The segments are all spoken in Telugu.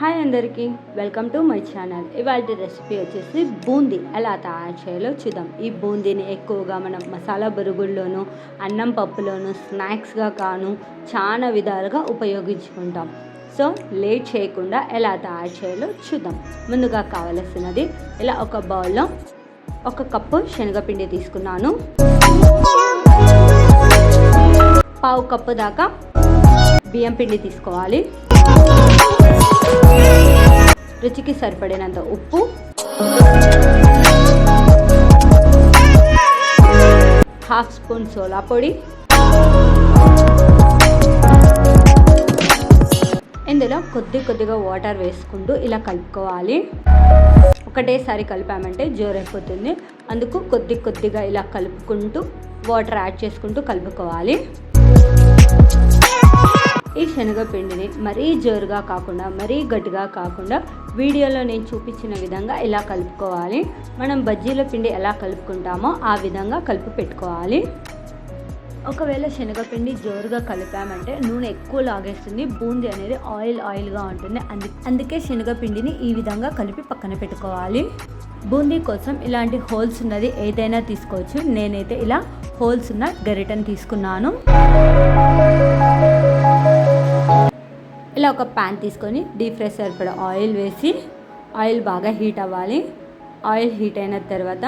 హాయ్ అందరికీ వెల్కమ్ టు మై ఛానల్. ఇవాళ రెసిపీ వచ్చేసి బూందీ. ఎలా తయారు చేయాలో చూద్దాం. ఈ బూందీని ఎక్కువగా మనం మసాలా బరుగుల్లోనూ అన్నం పప్పులోను స్నాక్స్గా కాను చాలా విధాలుగా ఉపయోగించుకుంటాం. సో లేట్ చేయకుండా ఎలా తయారు చేయాలో చూద్దాం. ముందుగా కావలసినది ఇలా ఒక బౌల్లో ఒక కప్పు శనగపిండి తీసుకున్నాను. పావు కప్పు దాకా బియ్యం పిండి తీసుకోవాలి. రుచికి సరిపడినంత ఉప్పు. హాఫ్ స్పూన్ సోలా పొడి. ఇందులో కొద్ది కొద్దిగా వాటర్ వేసుకుంటూ ఇలా కలుపుకోవాలి. ఒకటేసారి కలిపామంటే జోరైపోతుంది. అందుకు కొద్ది కొద్దిగా ఇలా కలుపుకుంటూ వాటర్ యాడ్ చేసుకుంటూ కలుపుకోవాలి. ఈ శనగపిండిని మరీ జోరుగా కాకుండా మరీ గట్టిగా కాకుండా వీడియోలో నేను చూపించిన విధంగా ఇలా కలుపుకోవాలి. మనం బజ్జీల పిండి ఎలా కలుపుకుంటామో ఆ విధంగా కలిపి పెట్టుకోవాలి. ఒకవేళ శనగపిండి జోరుగా కలిపామంటే నూనె ఎక్కువ లాగేస్తుంది బూందీ అనేది ఆయిల్ ఆయిల్గా ఉంటుంది. అందు అందుకే శనగపిండిని ఈ విధంగా కలిపి పక్కన పెట్టుకోవాలి. బూందీ కోసం ఇలాంటి హోల్స్ ఉన్నది ఏదైనా తీసుకోవచ్చు. నేనైతే ఇలా హోల్స్ ఉన్న గరిటను తీసుకున్నాను. ఇలా ఒక ప్యాన్ తీసుకొని డీప్ ఫ్రై సరిపడా ఆయిల్ వేసి ఆయిల్ బాగా హీట్ అవ్వాలి. ఆయిల్ హీట్ అయిన తర్వాత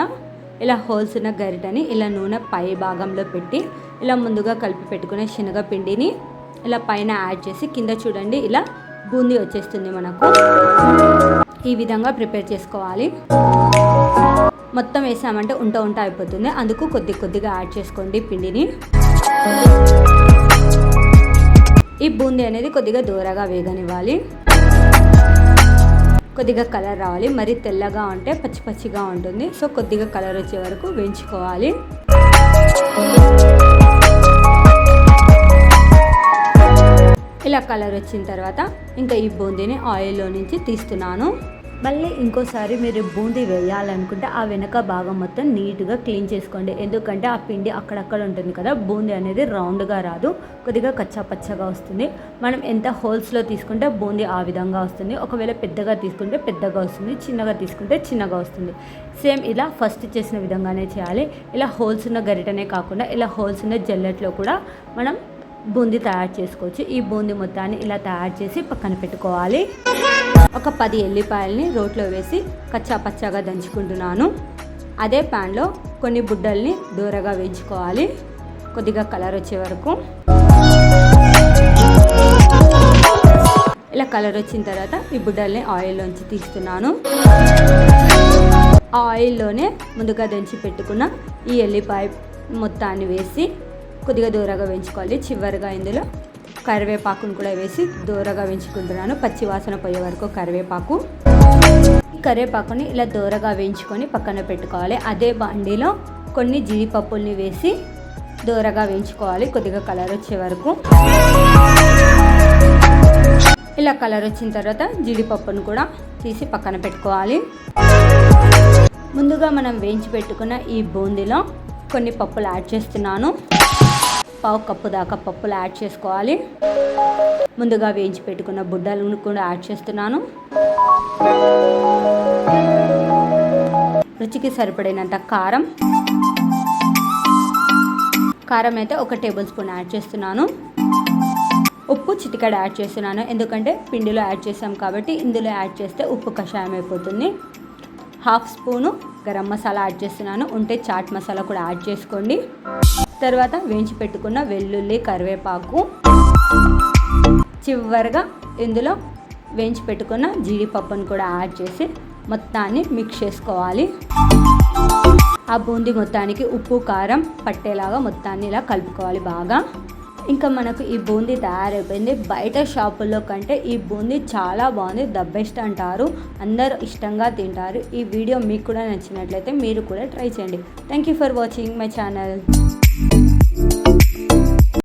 ఇలా హోల్స్ ఉన్న గరిటని ఇలా నూనె పై భాగంలో పెట్టి ఇలా ముందుగా కలిపి పెట్టుకునే శనగపిండిని ఇలా పైన యాడ్ చేసి కింద చూడండి ఇలా బూందీ వచ్చేస్తుంది మనకు. ఈ విధంగా ప్రిపేర్ చేసుకోవాలి. మొత్తం వేసామంటే ఉంట ఉంట అయిపోతుంది. అందుకు కొద్ది కొద్దిగా యాడ్ చేసుకోండి పిండిని. ఈ బూందీ అనేది కొద్దిగా దూరగా వేగనివ్వాలి. కొద్దిగా కలర్ రావాలి. మరి తెల్లగా ఉంటే పచ్చి పచ్చిగా ఉంటుంది. సో కొద్దిగా కలర్ వచ్చే వరకు వేయించుకోవాలి. ఇలా కలర్ వచ్చిన తర్వాత ఇంకా ఈ బూందీని ఆయిల్లో నుంచి తీస్తున్నాను. మళ్ళీ ఇంకోసారి మీరు బూందీ వేయాలనుకుంటే ఆ వెనక భాగం మొత్తం నీట్గా క్లీన్ చేసుకోండి. ఎందుకంటే ఆ పిండి అక్కడక్కడ ఉంటుంది కదా బూందీ అనేది రౌండ్గా రాదు కొద్దిగా కచ్చా పచ్చగా వస్తుంది. మనం ఎంత హోల్స్లో తీసుకుంటే బూందీ ఆ విధంగా వస్తుంది. ఒకవేళ పెద్దగా తీసుకుంటే పెద్దగా వస్తుంది చిన్నగా తీసుకుంటే చిన్నగా వస్తుంది. సేమ్ ఇలా ఫస్ట్ చేసిన విధంగానే చేయాలి. ఇలా హోల్స్ ఉన్న గరిటనే కాకుండా ఇలా హోల్స్ ఉన్న జల్లెట్లో కూడా మనం బూందీ తయారు చేసుకోవచ్చు. ఈ బూందీ మొత్తాన్ని ఇలా తయారు చేసి పక్కన పెట్టుకోవాలి. ఒక పది ఎల్లిపాయల్ని రోట్లో వేసి కచ్చా పచ్చాగా దంచుకుంటున్నాను. అదే ప్యాన్లో కొన్ని బుడ్డల్ని దూరగా వేయించుకోవాలి. కొద్దిగా కలర్ వచ్చే వరకు. ఇలా కలర్ వచ్చిన తర్వాత ఈ బుడ్డల్ని ఆయిల్లోంచి తీస్తున్నాను. ఆ ఆయిల్లోనే ముందుగా దంచి పెట్టుకున్న ఈ ఎల్లిపాయ మొత్తాన్ని వేసి కొద్దిగా దూరగా వేయించుకోవాలి. చివరిగా ఇందులో కరివేపాకును కూడా వేసి దూరగా వేయించుకుంటున్నాను. పచ్చి వాసన పోయే వరకు కరివేపాకు. కరివేపాకుని ఇలా దూరగా వేయించుకొని పక్కన పెట్టుకోవాలి. అదే బండిలో కొన్ని జీడిపప్పుల్ని వేసి దూరగా వేయించుకోవాలి. కొద్దిగా కలర్ వచ్చే వరకు. ఇలా కలర్ వచ్చిన తర్వాత జీడిపప్పును కూడా తీసి పక్కన పెట్టుకోవాలి. ముందుగా మనం వేయించి పెట్టుకున్న ఈ బూందీలో కొన్ని పప్పులు యాడ్ చేస్తున్నాను. పావు కప్పు దాకా పప్పులు యాడ్ చేసుకోవాలి. ముందుగా వేయించి పెట్టుకున్న బుడ్డలను కూడా యాడ్ చేస్తున్నాను. రుచికి సరిపడినంత కారం. కారం అయితే ఒక టేబుల్ స్పూన్ యాడ్ చేస్తున్నాను. ఉప్పు చిటికడ యాడ్ చేస్తున్నాను. ఎందుకంటే పిండిలో యాడ్ చేసాం కాబట్టి ఇందులో యాడ్ చేస్తే ఉప్పు కషాయం అయిపోతుంది half spoon garam masala add చేస్తున్నాను. ఉంటే చాట్ మసాలా కూడా యాడ్ చేసుకోండి. తర్వాత వేయించి పెట్టుకున్న వెల్లుల్లి కరివేపాకు. చివరిగా ఇందులో వేయించి పెట్టుకున్న జీడిపప్పును కూడా యాడ్ చేసి మొత్తాన్ని మిక్స్ చేసుకోవాలి. ఆ బూందీ మొత్తానికి ఉప్పు కారం పట్టేలాగా మొత్తాన్ని ఇలా కలుపుకోవాలి బాగా. ఇంకా మనకు ఈ బూందీ తయారైపోయింది. బయట షాపుల్లో కంటే ఈ బూందీ చాలా బాగుంది. ద బెస్ట్ అంటారు. అందరూ ఇష్టంగా తింటారు. ఈ వీడియో మీకు కూడా నచ్చినట్లయితే మీరు కూడా ట్రై చేయండి. Thank you for watching my channel